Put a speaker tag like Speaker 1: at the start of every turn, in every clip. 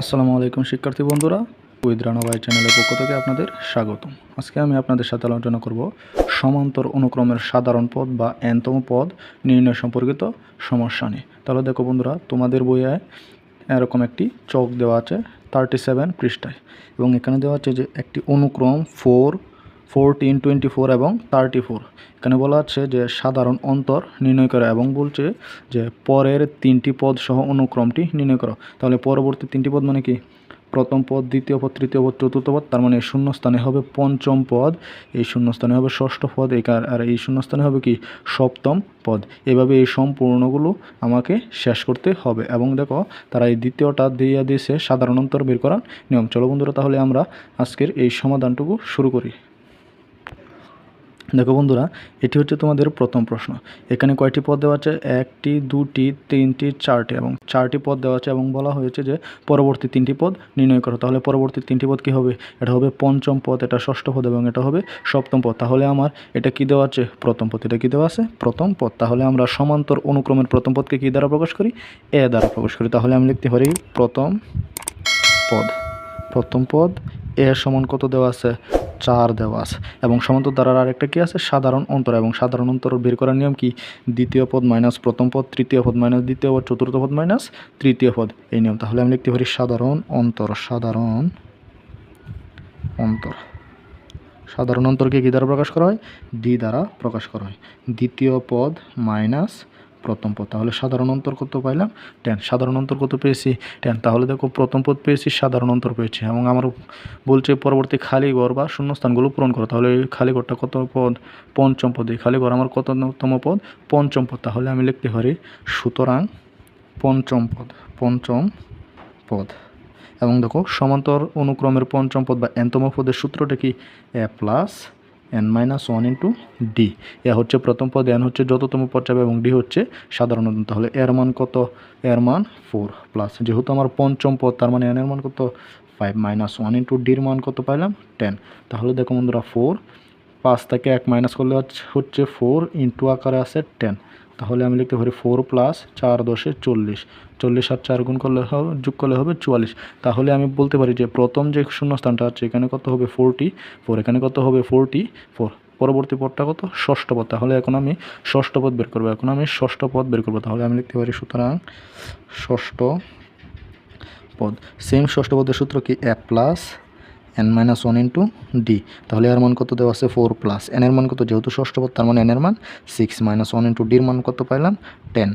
Speaker 1: আসসালামু আলাইকুম, শিক্ষার্থী বন্ধুরা। উইথ রানাবাই চ্যানেলের পক্ষ থেকে আপনাদের স্বাগতম। আজকে আমি আপনাদের সাথে আলোচনা করব সমান্তর অনুক্রমের সাধারণ পদ বা এনতম পদ নির্ণয় সম্পর্কিত সমস্যা নিয়ে। তাহলে দেখো বন্ধুরা, তোমাদের বইয়ে এরকম একটি চক দেওয়া আছে থার্টি সেভেন পৃষ্ঠায়। এবং এখানে দেওয়া আছে যে একটি অনুক্রম ফোর ফোরটিন টোয়েন্টি ফোর এবং থার্টি ফোর এখানে বলা আছে যে সাধারণ অন্তর নির্ণয় করা এবং বলছে যে পরের তিনটি পদ সহ অনুক্রমটি নির্ণয় করো। তাহলে পরবর্তী তিনটি পদ মানে কি? প্রথম পদ, দ্বিতীয় পদ, তৃতীয় পদ, চতুর্থ পদ, তার মানে শূন্য স্থানে হবে পঞ্চম পদ, এই শূন্য স্থানে হবে ষষ্ঠ পদ, এই আর এই শূন্য স্থানে হবে কি? সপ্তম পদ। এভাবে এই সম্পূর্ণগুলো আমাকে শেষ করতে হবে। এবং দেখো, তারা এই দ্বিতীয়টা দিয়ে দিয়েছে সাধারণ অন্তর বের করার নিয়ম। চলো বন্ধুরা, তাহলে আমরা আজকের এই সমাধানটুকু শুরু করি। দেখো বন্ধুরা, এটি হচ্ছে তোমাদের প্রথম প্রশ্ন। এখানে কয়টি পদ দেওয়া আছে? একটি, দুটি, তিনটি, চারটি এবং চারটি পদ দেওয়া আছে এবং বলা হয়েছে যে পরবর্তী তিনটি পদ নির্ণয় করো। তাহলে পরবর্তী তিনটি পদ কী হবে? এটা হবে পঞ্চম পদ, এটা ষষ্ঠ পদ এবং এটা হবে সপ্তম পদ। তাহলে আমার এটা কি দেওয়া আছে? প্রথম পদ। এটা কি দেওয়া আছে? প্রথম পদ। তাহলে আমরা সমান্তর অনুক্রমের প্রথম পদকে কী দ্বারা প্রকাশ করি? এ দ্বারা প্রকাশ করি। তাহলে আমি লিখতে পারি প্রথম পদ। প্রথম পদ, এ সমান কত দেওয়া আছে? চার দেওয়া আছে। এবং সমান্তর দ্বারার আরেকটা কি আছে? সাধারণ অন্তর। এবং সাধারণ অন্তর বের করার নিয়ম কি? দ্বিতীয় পদ মাইনাস প্রথম পদ, তৃতীয় পদ মাইনাস দ্বিতীয় পদ, চতুর্থ পদ মাইনাস তৃতীয় পদ। এই নিয়ম। তাহলে আমি লিখতে পারি সাধারণ অন্তর। সাধারণ অন্তর। সাধারণ অন্তরকে কী দ্বারা প্রকাশ করা হয়? ডি দ্বারা প্রকাশ করা হয়। দ্বিতীয় পদ মাইনাস প্রথম পদ। তাহলে সাধারণ অন্তর কত পাইলাম? টেন। সাধারণ অন্তর কত পেয়েছি? টেন। তাহলে দেখো, প্রথম পদ পেয়েছি, সাধারণ অন্তর পেয়েছি। এবং আমার বলছে পরবর্তী খালি ঘর বা শূন্যস্থানগুলো পূরণ করো। তাহলে খালি ঘরটা কত পদ? পঞ্চম পদ। খালি ঘর আমার কততম পদ? পঞ্চম পদ। তাহলে আমি লিখতে পারি, সুতরাং পঞ্চম পদ। পঞ্চম পদ। এবং দেখো, সমান্তর অনুক্রমের পঞ্চম পদ বা এনতম পদের সূত্রটা কি? A plus N minus one into D A হচ্ছে প্রথম পদ এন হচ্ছে যততম পদ যাবে এবং ডি হচ্ছে সাধারণত তাহলে এর মান কত? এর মান ফোর প্লাস যেহেতু আমার পঞ্চম পদ, তার মানে এন এর মান কত? ফাইভ মাইনাস ওয়ান ইন্টু ডির মান কত পাইলাম? টেন তাহলে দেখো বন্ধুরা ফোর পাঁচ থেকে এক মাইনাস করলে হচ্ছে- ফোর ইন্টু আকারে আছে টেন তাহলে আমি লিখতে পারি ফোর প্লাস চার দশে চল্লিশ। চল্লিশ আর চার গুণ করলে হবে, যোগ করলে হবে চুয়াল্লিশ। তাহলে আমি বলতে পারি যে প্রথম যে শূন্যস্থানটা আছে, এখানে কত হবে ফোরটি ফোর এখানে কত হবে ফোরটি ফোর পরবর্তী পদটা কত? ষষ্ঠ পদ। তাহলে এখন আমি ষষ্ঠ পদ বের করব। এখন আমি ষষ্ঠ পদ বের করব। তাহলে আমি লিখতে পারি সুতরাং ষষ্ঠ পদ। সেম ষষ্ঠ পদের সূত্র কি? A plus N minus one into D তাহলে এর মান কত দেওয়া আছে? ফোর প্লাস এন এর মান কত? যেহেতু ষষ্ঠ পদ, তার মানে এন এর মান সিক্স মাইনাস ওয়ান ইন্টু ডির মান কত পাইলাম? টেন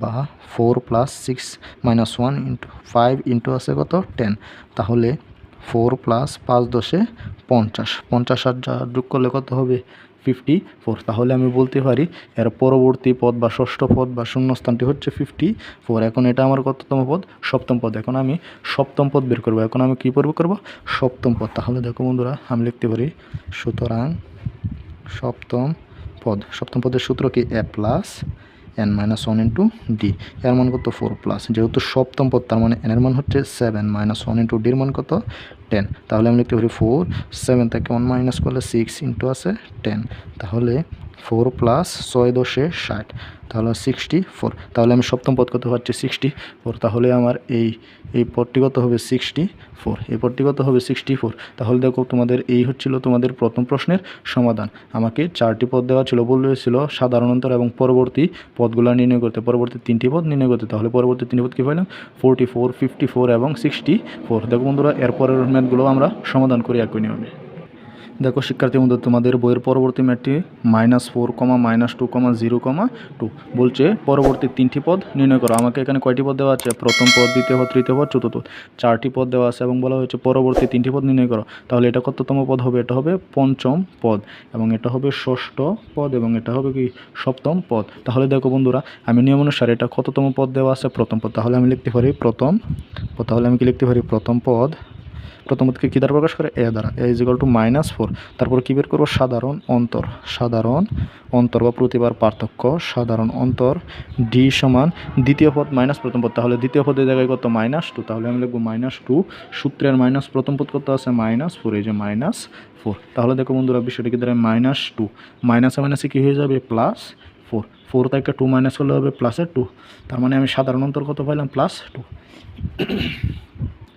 Speaker 1: বা four plus six minus one into five into আছে কত? টেন তাহলে ফোর প্লাস পাঁচ দশে পঞ্চাশ। পঞ্চাশ আর যা যোগ করলে কত হবে? ফিফটি ফোর তাহলে আমি বলতে পারি, এর পরবর্তী পদ বা ষষ্ঠ পদ বা শূন্যস্থানটি হচ্ছে ফিফটি ফোর এখন এটা আমার কততম পদ? সপ্তম পদ। এখন আমি সপ্তম পদ বের করব। এখন আমি কী পর্ব করব? সপ্তম পদ। তাহলে দেখো বন্ধুরা, আমি লিখতে পারি, সুতরাং সপ্তম পদ। সপ্তম পদের সূত্র কি? A plus N minus one into D এর মান কত? ফোর প্লাস যেহেতু সপ্তম পদ, তার মানে এনের মান হচ্ছে সেভেন মাইনাস ওয়ান ইন্টু ডির মান কত? টেন তাহলে আমি লিখতে পারি ফোর সেভেন থেকে ওয়ান মাইনাস করলে সিক্স ইন্টু আছে টেন তাহলে ফোর প্লাস ছয় দশে ষাট। তাহলে সিক্সটি ফোর তাহলে আমি সপ্তম পদ কত পাচ্ছি? সিক্সটি ফোর তাহলে আমার এই এই পদটি কত হবে? সিক্সটি ফোর এই পদটি কত হবে? সিক্সটি ফোর তাহলে দেখো তোমাদের এই হচ্ছিল তোমাদের প্রথম প্রশ্নের সমাধান। আমাকে চারটি পদ দেওয়া ছিল বলেছিল সাধারণতর এবং পরবর্তী পদগুলো নির্ণয় করতে, পরবর্তী তিনটি পদ নির্ণয় করতে। তাহলে পরবর্তী তিনটি পদ কী পাইলাম? ফোরটি ফোর ফিফটি ফোর এবং সিক্সটি ফোর দেখো বন্ধুরা, এরপরের ম্যাথগুলো আমরা সমাধান করি একই নিয়মে। দেখো শিক্ষার্থী বন্ধু তোমাদের বইয়ের পরবর্তী ম্যাথটি minus four comma minus two comma zero comma two বলছে, পরবর্তী তিনটি পদ নির্ণয় করো। আমাকে এখানে কয়টি পদ দেওয়া আছে? প্রথম পদ, দ্বিতীয় পদ, তৃতীয় পদ, চতুর্থ চারটি পদ দেওয়া আছে এবং বলা হয়েছে পরবর্তী তিনটি পদ নির্ণয় করো। তাহলে এটা কততম পদ হবে? এটা হবে পঞ্চম পদ এবং এটা হবে ষষ্ঠ পদ এবং এটা হবে কি? সপ্তম পদ। তাহলে দেখো বন্ধুরা, আমি নিয়ম অনুসারে এটা কততম পদ দেওয়া আছে? প্রথম পদ। তাহলে আমি লিখতে পারি প্রথম তাহলে আমি কি লিখতে পারি? প্রথম পদ প্রথম পদকে কী দ্বারা প্রকাশ করে? এ দ্বারা। A is equal to minus four তারপর কী বের করব? সাধারণ অন্তর। সাধারণ অন্তর বা প্রতিবার পার্থক্য সাধারণ অন্তর ডি সমান দ্বিতীয় পদ মাইনাস প্রথম পদ। তাহলে দ্বিতীয় পদের জায়গায় কত? মাইনাস টু তাহলে আমি লিখব মাইনাস টু সূত্রের মাইনাস প্রথম পদ কত আছে? মাইনাস ফোর এই যে মাইনাস ফোর তাহলে দেখো বন্ধুরা, বিষয়টি কি দাঁড়ায়? মাইনাস টু মাইনাসে মাইনাসে কী হয়ে যাবে? প্লাস ফোর ফোর থেকে টু মাইনাস করলে হবে প্লাসের টু তার মানে আমি সাধারণ অন্তর কত পাইলাম? প্লাস টু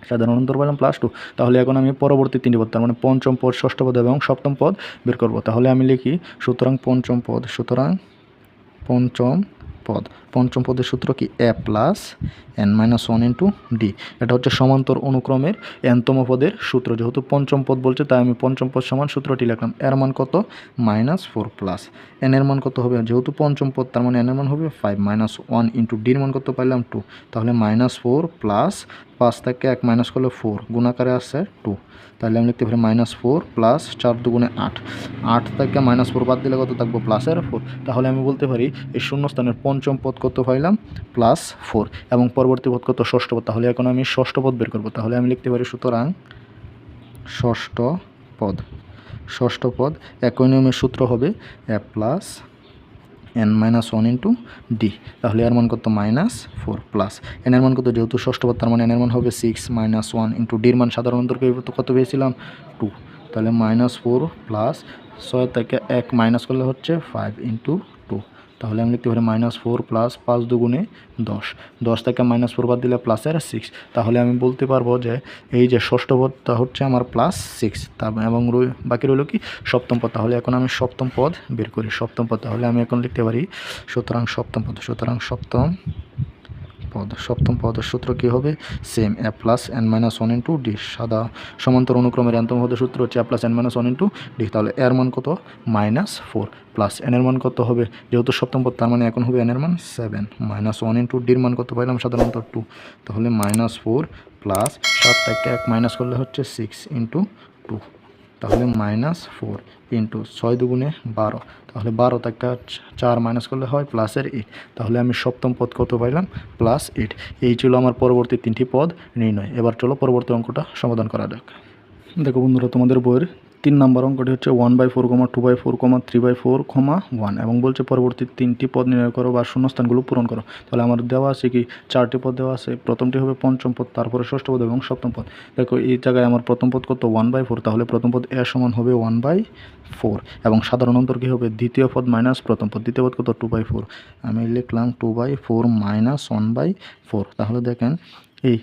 Speaker 1: সাধারণ অন্তর পেলাম প্লাস টু তাহলে এখন আমি পরবর্তী তিনটি পদ, তার মানে পঞ্চম পদ, ষষ্ঠ পদ এবং সপ্তম পদ বের করব। তাহলে আমি লিখি, সুতরাং পঞ্চম পদ, সুতরাং পঞ্চম পদ। পঞ্চম পদের সূত্র কি? A plus N minus one into D এটা হচ্ছে সমান্তর অনুক্রমের এনতম পদের সূত্র। যেহেতু পঞ্চম পদ বলছে, তাই আমি পঞ্চম পদ সমান সূত্রটি লিখলাম। এর মান কত? মাইনাস ফোর প্লাস এন এর মান কত হবে? যেহেতু পঞ্চম পদ, তার মানে এন এর মান হবে ফাইভ মাইনাস ওয়ান ইন্টু ডির মান কত পাইলাম? টু তাহলে মাইনাস ফোর প্লাস পাঁচ থেকে এক মাইনাস করলে ফোর গুণাকারে আসছে টু তাহলে আমি লিখতে পারি মাইনাস ফোর প্লাস চার দুগুণে আট। আট থেকে মাইনাস ফোর বাদ দিলে কত থাকব? প্লাসের ফোর তাহলে আমি বলতে পারি, এই শূন্যস্থানের পঞ্চম পদ কত পাইলাম? প্লাস ফোর এবং পরবর্তী পদ কত? ষষ্ঠ পদ। তাহলে এখন আমি ষষ্ঠ পদ বের করব। তাহলে আমি লিখতে পারি সুতরাং ষষ্ঠ পদ। ষষ্ঠ পদ একই নিয়মের সূত্র হবে A plus N minus one into D. তাহলে এর মান কত? Minus four plus. এন মান কত? যেহেতু ষষ্ঠ পদ, তার মানে এন মান হবে সিক্স মাইনাস ওয়ান ইন্টু ডির মান সাধারণত কত পেয়েছিলাম? টু। তাহলে মাইনাস ফোর প্লাস ছয় থেকে এক মাইনাস করলে হচ্ছে ফাইভ ইন্টু তাহলে আমি লিখতে পারি মাইনাস ফোর প্লাস পাঁচ দুগুণে দশ। দশ থেকে মাইনাস ফোর বাদ দিলে প্লাসের সিক্স তাহলে আমি বলতে পারব যে এই যে ষষ্ঠ পদটা হচ্ছে আমার প্লাস সিক্স তা এবং রই- বাকি রইল কি? সপ্তম পদ। তাহলে এখন আমি সপ্তম পদ বের করি। সপ্তম পদ। তাহলে আমি এখন লিখতে পারি সুতরাং সপ্তম পদ। সুতরাং সপ্তম পদ, সপ্তম পদের সূত্র কী হবে? Same A plus N minus one into D সাদা। সমান্তর অনুক্রমের এন্তম পদের সূত্র হচ্ছে A plus N minus one into D তাহলে এর মান কত? মাইনাস ফোর প্লাস এন এর মান কত হবে? যেহেতু সপ্তম পদ, তার মানে এখন হবে এন এর মান সেভেন মাইনাস ওয়ান ইন্টু ডির মান কত পাইলাম? সাধারণত টু তাহলে মাইনাস ফোর প্লাস সাত থেকে এক মাইনাস করলে হচ্ছে সিক্স ইন্টু টু তাহলে মাইনাস ফোর ইন্টু ছয় দুগুণে বারো। তাহলে বারো একটা চার মাইনাস করলে হয় প্লাসের এইট তাহলে আমি সপ্তম পদ কত পাইলাম? প্লাস এইট এই ছিল আমার পরবর্তী তিনটি পদ নির্ণয়। এবার চলো পরবর্তী অঙ্কটা সমাধান করা যাক। দেখো বন্ধুরা, তোমাদের বইয়ের তিন নম্বর অঙ্কটি হচ্ছে one by four comma two by four comma three by four comma one এবং বলছে পরবর্তী তিনটি পদ নির্ণয় করো বা শূন্যস্থানগুলো পূরণ করো। তাহলে আমার দেওয়া আছে কি? চারটি পদ দেওয়া আছে, প্রথমটি হবে পঞ্চম পদ, তারপরে ষষ্ঠ পদ এবং সপ্তম পদ। দেখো, এই জায়গায় আমার প্রথম পদ কত? ওয়ান বাই ফোর তাহলে প্রথম পদ এ সমান হবে ওয়ান বাই ফোর এবং সাধারণ অন্তর কী হবে? দ্বিতীয় পদ মাইনাস প্রথম পদ, দ্বিতীয় পদ কত? টু বাই ফোর আমি লিখলাম two by four minus one by four তাহলে দেখেন, এই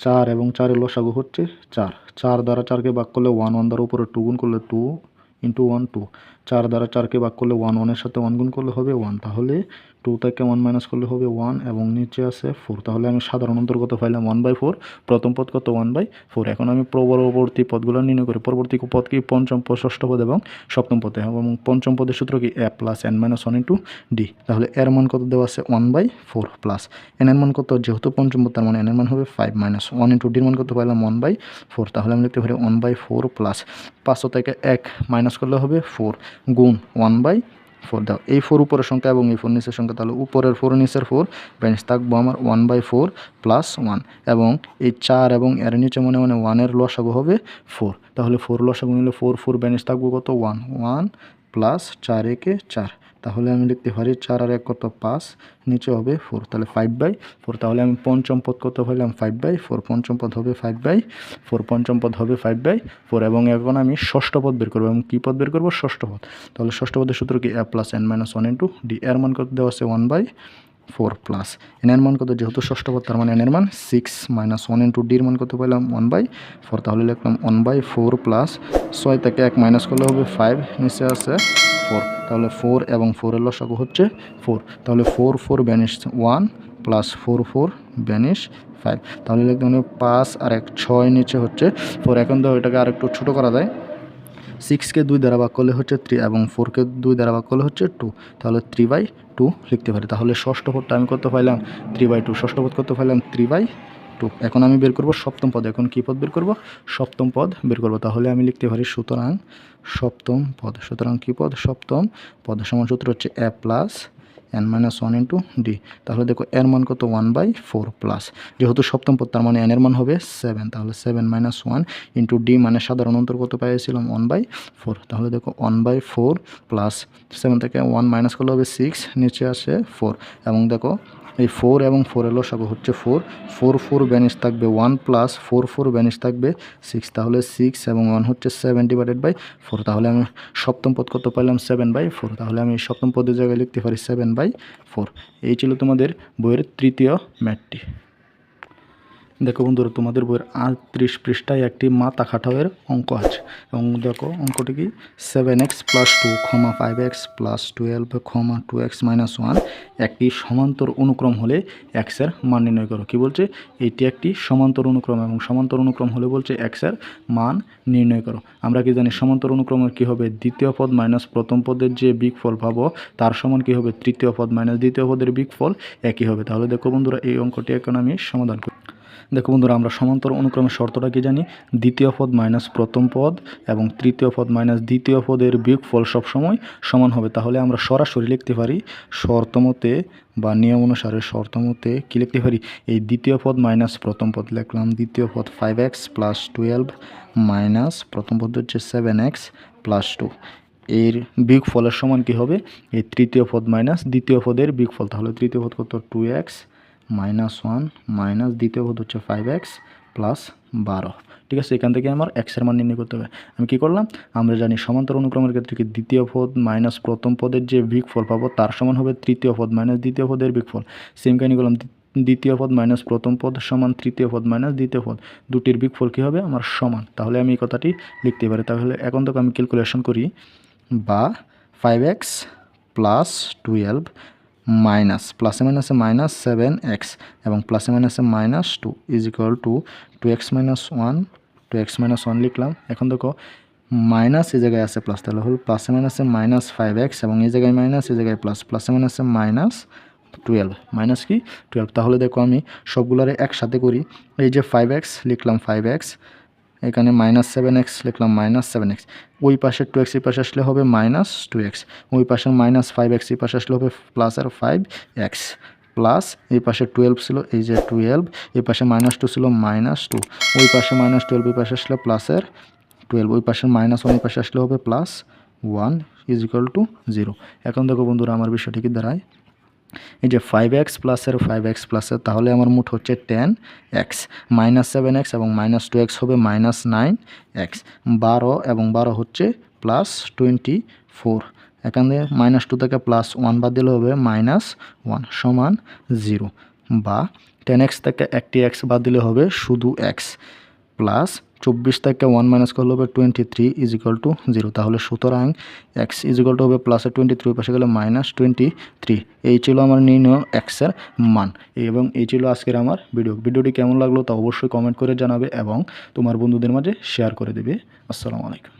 Speaker 1: চার এবং চারের লসাগু হচ্ছে চার। চার দ্বারা চারকে ভাগ করলে ওয়ান ওয়ান দ্বারা উপরে টু গুণ করলে টু ইন্টু ওয়ান টু চার দ্বারা চারকে ভাগ করলে ওয়ান ওয়ানের সাথে ওয়ান গুণ করলে হবে ওয়ান তাহলে টু থেকে ওয়ান মাইনাস করলে হবে ওয়ান এবং নিচে আছে ফোর তাহলে আমি সাধারণ অন্তর্গত পাইলাম ওয়ান বাই ফোর প্রথম পদ কত? ওয়ান বাই ফোর এখন আমি পরবর্তী পদগুলো নির্ণয় করি, পরবর্তী পদ কি? পঞ্চম পদ, ষষ্ঠ পদ এবং সপ্তম পদে, এবং পঞ্চম পদের সূত্র কি? A plus n minus one into d তাহলে এর মান কত দেওয়া আছে? One by four plus n এর মান কত? যেহেতু পঞ্চম পদ, তার মানে এন এর মান হবে ফাইভ মাইনাস ওয়ান ইন্টু ডির মান কত পাইলাম? ওয়ান বাই ফোর তাহলে আমি লিখতে পারি ওয়ান বাই ফোর প্লাস পাঁচশো থেকে এক মাইনাস করলে হবে ফোর গুণ ওয়ান বাই ফোর দাও। এই ফোর উপরের সংখ্যা এবং এই ফোর নিচের সংখ্যা, তাহলে উপরের ফোর, নিচের ফোর ব্যালেন্স থাকব আমার one by four plus one এবং এই চার এবং এর নিচে মনে মনে ওয়ানের লস লসাগু হবে ফোর তাহলে ফোর লসাগু নিলে ফোর ফোর ব্যালেন্স থাকব কত? ওয়ান ওয়ান প্লাস চার একে চার। তাহলে আমি লিখতে পারি চার আর এক কত পাঁচ, নিচে হবে ফোর তাহলে ফাইভ বাই ফোর তাহলে আমি পঞ্চম পদ কত পাইলাম? ফাইভ বাই ফোর পঞ্চম পদ হবে ফাইভ বাই ফোর পঞ্চম পদ হবে ফাইভ বাই ফোর এবং এখন আমি ষষ্ঠ পদ বের করব, এবং কী পদ বের করব? ষষ্ঠ পদ। তাহলে ষষ্ঠ পদের সূত্র কি? A plus n minus one into d এর মান কত দেওয়া আছে? ওয়ান বাই ফোর প্লাস এনের মান কত? যেহেতু ষষ্ঠ পদ, তার মানে এনের মান সিক্স মাইনাস ওয়ান ইন্টু ডির মান কত পেলাম ওয়ান বাই ফোর তাহলে লিখলাম ওয়ান বাই ফোর প্লাস ছয় থেকে এক মাইনাস করলে হবে ফাইভ নিচে আছে ফোর তাহলে ফোর এবং ফোরের লসাগু হচ্ছে ফোর তাহলে four four banish one plus four four banish five তাহলে লিখতে হবে পাঁচ আর এক, ছয় নিচে হচ্ছে ফোর এখন তো এটাকে আর একটু ছোটো করা যায়। সিক্সকে দুই দ্বারা ভাগ করলে হচ্ছে থ্রি এবং ফোরকে দুই দ্বারা ভাগ করলে হচ্ছে টু তাহলে থ্রি বাই টু লিখতে পারি। তাহলে ষষ্ঠ পদটা আমি করতে পাইলাম? থ্রি বাই টু ষষ্ঠ পদ করতে পাইলাম? থ্রি বাই টু এখন আমি বের করব সপ্তম পদ। এখন কী পদ বের করব? সপ্তম পদ বের করব। তাহলে আমি লিখতে পারি সুতরাং সপ্তম পদ। সুতরাং কী পদ? সপ্তম পদ সমান সূত্র হচ্ছে a plus n minus one into d তাহলে দেখো এর মান কত? ওয়ান বাই ফোর প্লাস যেহেতু সপ্তম পদ, তার মানে এন এর মান হবে সেভেন তাহলে seven minus one into d মানে সাধারণ অন্তর কত পাইছিলাম ওয়ান বাই ফোর তাহলে দেখো one by four plus seven থেকে ওয়ান মাইনাস করলে হবে সিক্স নিচে আসে ফোর এবং দেখো এই ফোর এবং ফোরের লসাগু হচ্ছে ফোর ফোর ফোর ব্যানিশ থাকবে one plus four four banish থাকবে সিক্স তাহলে সিক্স এবং ওয়ান হচ্ছে সেভেন ডিভাইডেড বাই ফোর তাহলে আমি সপ্তম পদ কত পাইলাম? সেভেন বাই ফোর তাহলে আমি সপ্তম পদের জায়গায় লিখতে পারি সেভেন বাই ফোর এই ছিল তোমাদের বইয়ের তৃতীয় ম্যাটটি। দেখো বন্ধুরা, তোমাদের বইয়ের আটত্রিশ পৃষ্ঠায় একটি মাথা খাটাওয়ের অঙ্ক আছে। এবং দেখো, অঙ্কটি কি? Seven x plus two comma five x plus twelve comma two x minus one একটি সমান্তর অনুক্রম হলে এক্সের মান নির্ণয় করো। কি বলছে? এটি একটি সমান্তর অনুক্রম এবং সমান্তর অনুক্রম হলে বলছে এক্সের মান নির্ণয় করো। আমরা কি জানি সমান্তর অনুক্রমের কি হবে? দ্বিতীয় পদ মাইনাস প্রথম পদের যে বিগ ফল পাবো, তার সমান কি হবে? তৃতীয় পদ মাইনাস দ্বিতীয় পদের বিগ ফল একই হবে। তাহলে দেখো বন্ধুরা, এই অঙ্কটি এখন আমি সমাধান করি। দেখো বন্ধুরা, আমরা সমান্তর অনুক্রমের শর্তটা কি জানি? দ্বিতীয় পদ মাইনাস প্রথম পদ এবং তৃতীয় পদ মাইনাস দ্বিতীয় পদের বিয়োগফল সবসময় সমান হবে। তাহলে আমরা সরাসরি লিখতে পারি শর্তমতে বা নিয়ম অনুসারে শর্তমতে কী লিখতে পারি? এই দ্বিতীয় পদ মাইনাস প্রথম পদ লিখলাম। দ্বিতীয় পদ five x plus twelve minus প্রথম পদ হচ্ছে সেভেন এক্স প্লাস টু এর বিগ ফলের সমান কি হবে? এই তৃতীয় পদ মাইনাস দ্বিতীয় পদের বিগ ফল তাহলে তৃতীয় পদ কত? Two x minus one minus দ্বিতীয় পদ হচ্ছে ফাইভ এক্স প্লাস বারো। ঠিক আছে, এখান থেকে আমার এক্সের মান নির্ণয় করতে হবে। আমি কি করলাম? আমরা জানি সমান্তর অনুক্রমের ক্ষেত্রে কি দ্বিতীয় পদ মাইনাস প্রথম পদের যে বিগ ফল পাবো, তার সমান হবে তৃতীয় পদ মাইনাস দ্বিতীয় পদের বিগ ফল সেম কাহিনী করলাম, দ্বি- দ্বিতীয় পদ মাইনাস প্রথম পদ সমান তৃতীয় পদ মাইনাস দ্বিতীয় পদ। দুটির বিগ ফল কী হবে? আমার সমান। তাহলে আমি এই কথাটি লিখতে পারি। তাহলে এখন থেকে আমি ক্যালকুলেশন করি, বা five x plus twelve minus প্লাসে মাইনাসে মাইনাস সেভেন এক্স এবং প্লাসে মাইনাসে minus two is equal to two x minus one two x minus one লিখলাম। এখন দেখো, মাইনাস এই জায়গায় আছে প্লাস তাহলে হল প্লাসে মাইনাসে মাইনাস ফাইভ এক্স এবং এই জায়গায় মাইনাস এই জায়গায় প্লাস প্লাসে মাইনাসে মাইনাস টুয়েলভ মাইনাস কি? টুয়েলভ তাহলে দেখো আমি সবগুলারে একসাথে করি। এই যে ফাইভ এক্স লিখলাম ফাইভ এক্স এখানে মাইনাস সেভেন এক্স লিখলাম মাইনাস সেভেন এক্স ওই পাশে টু এক্স পাশে আসলে হবে মাইনাস টু এক্স ওই পাশে মাইনাস ফাইভ এক্স পাশে আসলে হবে প্লাস আর ফাইভ এক্স প্লাস এই পাশে টুয়েলভ ছিল, এই যে টুয়েলভ এই পাশে মাইনাস টু ছিল মাইনাস টু ওই পাশে মাইনাস টুয়েলভ এই পাশে আসলে প্লাসের টুয়েলভ ওই পাশে মাইনাস ওয়ান এই পাশে আসলে হবে plus one is equal to zero এখন দেখো বন্ধুরা, আমার বিষয়টি কি দাঁড়ায়? এই যে ফাইভ এক্স প্লাসের ফাইভ এক্স প্লাসের তাহলে আমার মোট হচ্ছে ten x minus seven x এবং মাইনাস টু এক্স হবে মাইনাস নাইন এক্স বারো এবং বারো হচ্ছে প্লাস টোয়েন্টি ফোর এখানে মাইনাস টু থেকে প্লাস ওয়ান বাদ দিলে হবে মাইনাস ওয়ান সমান জিরো বা টেন এক্স থেকে একটি এক্স বাদ দিলে হবে শুধু এক্স প্লাস চব্বিশ থেকে ওয়ান মাইনাস করলে হবে twenty three is equal to zero তাহলে সুতরাং এক্স ইজ ইকাল টু হবে প্লাসে টোয়েন্টি থ্রি পাশে গেলে মাইনাস টোয়েন্টি থ্রি এই ছিল আমার নির্ণয় এক্সের মান। এবং এই ছিল আজকের আমার ভিডিও ভিডিওটি কেমন লাগল তা অবশ্যই কমেন্ট করে জানাবে এবং তোমার বন্ধুদের মাঝে শেয়ার করে দেবে। আসসালামু আলাইকুম।